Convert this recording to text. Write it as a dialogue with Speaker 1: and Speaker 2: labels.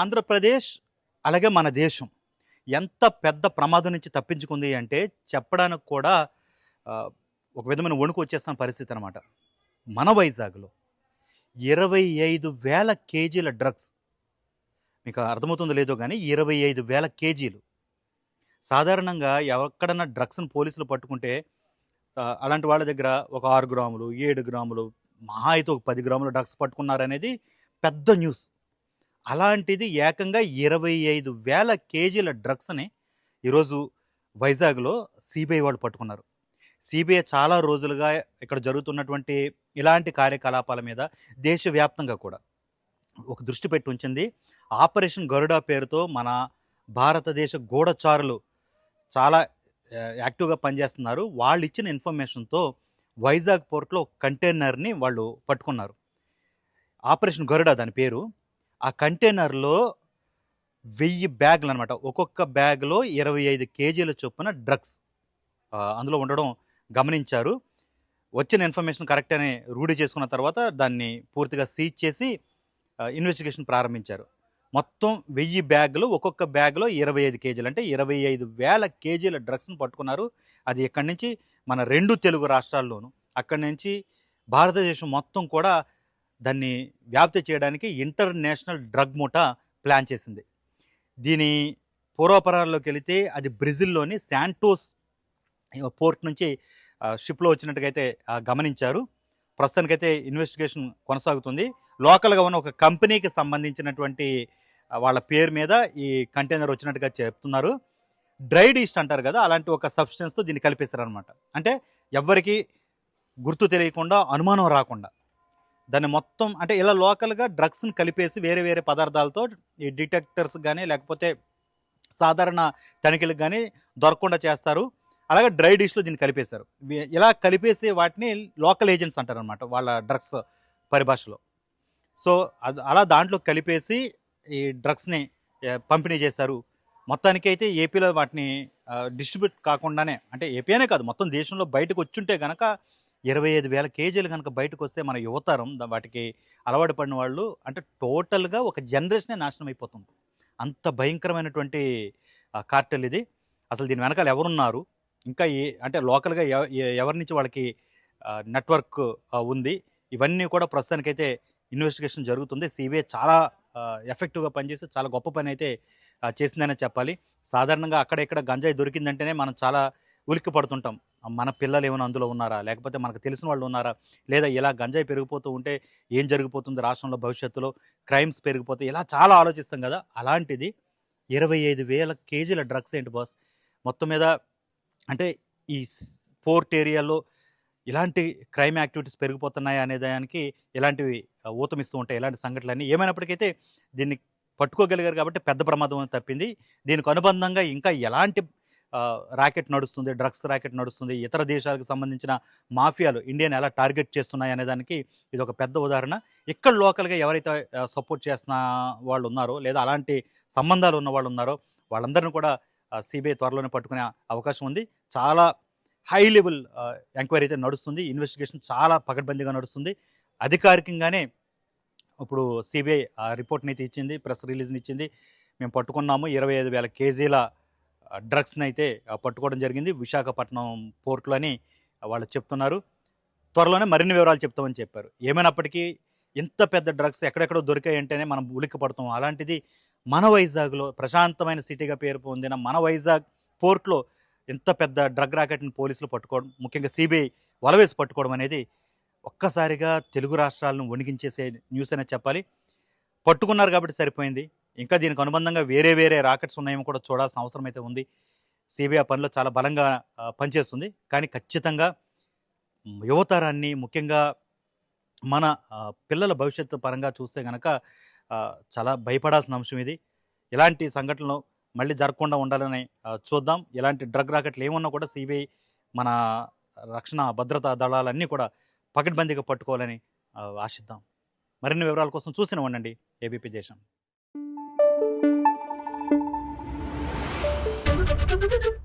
Speaker 1: ఆంధ్రప్రదేశ్ అలాగే మన దేశం ఎంత పెద్ద ప్రమాదం నుంచి తప్పించుకుంది అంటే చెప్పడానికి కూడా ఒక విధమైన వణుకు వచ్చేస్తున్న పరిస్థితి అనమాట మన వైజాగ్లో ఇరవై ఐదు వేల కేజీల డ్రగ్స్. మీకు అర్థమవుతుందో లేదో కానీ ఇరవై ఐదు వేల కేజీలు. సాధారణంగా ఎక్కడన్నా డ్రగ్స్ని పోలీసులు పట్టుకుంటే అలాంటి వాళ్ళ దగ్గర ఒక ఆరు గ్రాములు ఏడు గ్రాములు మహా అయితే ఒక పది గ్రాములు డ్రగ్స్ పట్టుకున్నారనేది పెద్ద న్యూస్. అలాంటిది ఏకంగా ఇరవై ఐదు వేల కేజీల డ్రగ్స్ని ఈరోజు వైజాగ్లో సిబిఐ వాళ్ళు పట్టుకున్నారు. సిబిఐ చాలా రోజులుగా ఇక్కడ జరుగుతున్నటువంటి ఇలాంటి కార్యకలాపాల మీద దేశవ్యాప్తంగా కూడా ఒక దృష్టి పెట్టి ఉంచింది. ఆపరేషన్ గరుడా పేరుతో మన భారతదేశ గూఢచారులు చాలా యాక్టివ్గా పనిచేస్తున్నారు. వాళ్ళు ఇచ్చిన ఇన్ఫర్మేషన్తో వైజాగ్ పోర్ట్లో కంటైనర్ని వాళ్ళు పట్టుకున్నారు. ఆపరేషన్ గరుడా దాని పేరు. ఆ కంటైనర్లో వెయ్యి బ్యాగులు అనమాట ఒక్కొక్క బ్యాగ్లో ఇరవై ఐదు కేజీల చొప్పున డ్రగ్స్ అందులో ఉండడం గమనించారు. వచ్చిన ఇన్ఫర్మేషన్ కరెక్ట్ అని రూఢి చేసుకున్న తర్వాత దాన్ని పూర్తిగా సీజ్ చేసి ఇన్వెస్టిగేషన్ ప్రారంభించారు. మొత్తం వెయ్యి బ్యాగులు ఒక్కొక్క బ్యాగ్లో ఇరవై ఐదు కేజీలు. అంటే ఇరవై ఐదు వేల కేజీల డ్రగ్స్ని పట్టుకున్నారు. అది ఇక్కడి నుంచి? మన రెండు తెలుగు రాష్ట్రాల్లోనూ. అక్కడి నుంచి భారతదేశం మొత్తం కూడా దాన్ని వ్యాప్తి చేయడానికి ఇంటర్నేషనల్ డ్రగ్ ముఠా ప్లాన్ చేసింది. దీని పూర్వపరాల్లోకి వెళితే అది బ్రెజిల్లోని శాంటోస్ పోర్ట్ నుంచి షిప్లో వచ్చినట్టుగా అయితే గమనించారు. ప్రస్తుతానికైతే ఇన్వెస్టిగేషన్ కొనసాగుతుంది. లోకల్గా ఉన్న ఒక కంపెనీకి సంబంధించినటువంటి వాళ్ళ పేరు మీద ఈ కంటైనర్ వచ్చినట్టుగా చెప్తున్నారు. డ్రైడ్ ఈస్ట్ అంటారు కదా అలాంటి ఒక సబ్స్టెన్స్తో దీన్ని కలిపేస్తారు అంటే ఎవ్వరికీ గుర్తు తెలియకుండా అనుమానం రాకుండా. దాన్ని మొత్తం అంటే ఇలా లోకల్గా డ్రగ్స్ని కలిపేసి వేరే వేరే పదార్థాలతో ఈ డిటెక్టర్స్ కానీ లేకపోతే సాధారణ తనిఖీలకు కానీ దొరకకుండా చేస్తారు. అలాగే డ్రై డిష్లో దీన్ని కలిపేశారు. ఇలా కలిపేసి వాటిని లోకల్ ఏజెంట్స్ అంటారు అనమాట వాళ్ళ డ్రగ్స్ పరిభాషలో. సో అది అలా దాంట్లో కలిపేసి ఈ డ్రగ్స్ని పంపిణీ చేశారు. మొత్తానికి అయితే ఏపీలో వాటిని డిస్ట్రిబ్యూట్ కాకుండానే అంటే ఏపీ అనే కాదు మొత్తం దేశంలో బయటకు వచ్చుంటే కనుక ఇరవై ఐదు వేల కేజీలు కనుక బయటకు వస్తే మన యువతరం వాటికి అలవాటు పడిన వాళ్ళు అంటే టోటల్గా ఒక జనరేషనే నాశనం అయిపోతుంది. అంత భయంకరమైనటువంటి కార్టెల్ ఇది. అసలు దీని వెనకాల ఎవరున్నారు? ఇంకా ఏ అంటే లోకల్గా ఎవ- ఎవరి నుంచి వాళ్ళకి నెట్వర్క్ ఉంది? ఇవన్నీ కూడా ప్రస్తుతానికైతే ఇన్వెస్టిగేషన్ జరుగుతుంది. సిబిఐ చాలా ఎఫెక్టివ్గా పనిచేసి చాలా గొప్ప పని అయితే చేసిందనే చెప్పాలి. సాధారణంగా అక్కడ ఇక్కడ గంజాయి దొరికిందంటేనే మనం చాలా ఉలిక్కి పడుతుంటాం మన పిల్లలు ఏమైనా అందులో ఉన్నారా? లేకపోతే మనకు తెలిసిన వాళ్ళు ఉన్నారా? లేదా ఇలా గంజాయి పెరిగిపోతూ ఉంటే ఏం జరిగిపోతుంది రాష్ట్రంలో భవిష్యత్తులో? క్రైమ్స్ పెరిగిపోతే ఇలా చాలా ఆలోచిస్తాం కదా! అలాంటిది ఇరవై ఐదు వేల కేజీల డ్రగ్స్ ఏంటి బాస్? మొత్తం మీద అంటే ఈ పోర్ట్ ఏరియాలో ఇలాంటి క్రైమ్ యాక్టివిటీస్ పెరిగిపోతున్నాయి అనే దానికి ఇలాంటివి ఊతమిస్తూ ఉంటాయి ఇలాంటి సంఘటనలన్నీ. ఏమైనప్పటికైతే దీన్ని పట్టుకోగలిగారు కాబట్టి పెద్ద ప్రమాదం తప్పింది. దీనికి అనుబంధంగా ఇంకా ఎలాంటి ర్యాకెట్ నడుస్తుంది డ్రగ్స్ ర్యాకెట్ నడుస్తుంది. ఇతర దేశాలకు సంబంధించిన మాఫియాలు ఇండియాని ఎలా టార్గెట్ చేస్తున్నాయి అనే దానికి ఇది ఒక పెద్ద ఉదాహరణ. ఇక్కడ లోకల్గా ఎవరైతే సపోర్ట్ చేస్తున్న వాళ్ళు ఉన్నారో లేదా అలాంటి సంబంధాలు ఉన్న వాళ్ళు ఉన్నారో వాళ్ళందరినీ కూడా సిబిఐ త్వరలోనే పట్టుకునే అవకాశం ఉంది. చాలా హై లెవెల్ ఎంక్వైరీ అయితే నడుస్తుంది. ఇన్వెస్టిగేషన్ చాలా పకడ్బందీగా నడుస్తుంది. అధికారికంగానే ఇప్పుడు సిబిఐ రిపోర్ట్ని అయితే ఇచ్చింది ప్రెస్ రిలీజ్ని ఇచ్చింది. మేము పట్టుకున్నాము ఇరవై ఐదు వేల కేజీల డ్రగ్స్ని అయితే ఆ, పట్టుకోవడం జరిగింది. విశాఖపట్నం పోర్ట్లో అని వాళ్ళు చెప్తున్నారు. త్వరలోనే మరిన్ని వివరాలు చెప్తామని చెప్పారు. ఏమైనప్పటికీ ఇంత పెద్ద డ్రగ్స్ ఎక్కడెక్కడో దొరికాయంటేనే మనం ఉలిక్కి పడతాం అలాంటిది మన వైజాగ్లో ప్రశాంతమైన సిటీగా పేరు పొందిన మన వైజాగ్ పోర్ట్లో ఇంత పెద్ద డ్రగ్ ర్యాకెట్ని పోలీసులు పట్టుకోవడం ముఖ్యంగా సిబిఐ వలవేసి పట్టుకోవడం అనేది ఒక్కసారిగా తెలుగు రాష్ట్రాలను వణికించేసే న్యూస్ అనే చెప్పాలి. పట్టుకున్నారు కాబట్టి సరిపోయింది. ఇంకా దీనికి అనుబంధంగా వేరే వేరే రాకెట్స్ ఉన్నాయేమో కూడా చూడాల్సిన అవసరం అయితే ఉంది. సిబిఐ పనిలో చాలా బలంగా పనిచేస్తుంది. కానీ ఖచ్చితంగా యువతరాన్ని ముఖ్యంగా మన పిల్లల భవిష్యత్తు పరంగా చూస్తే కనుక చాలా భయపడాల్సిన అంశం ఇది. ఇలాంటి సంఘటనలు మళ్ళీ జరగకుండా ఉండాలని చూద్దాం. ఇలాంటి డ్రగ్ రాకెట్లు ఏమన్నా కూడా సిబిఐ మన రక్షణ భద్రతా దళాలన్నీ కూడా పకడ్బందీగా పట్టుకోవాలని ఆశిద్దాం. మరిన్ని వివరాల కోసం చూసిన ఉండండి ఏబీపీ దేశం.
Speaker 2: Thank you.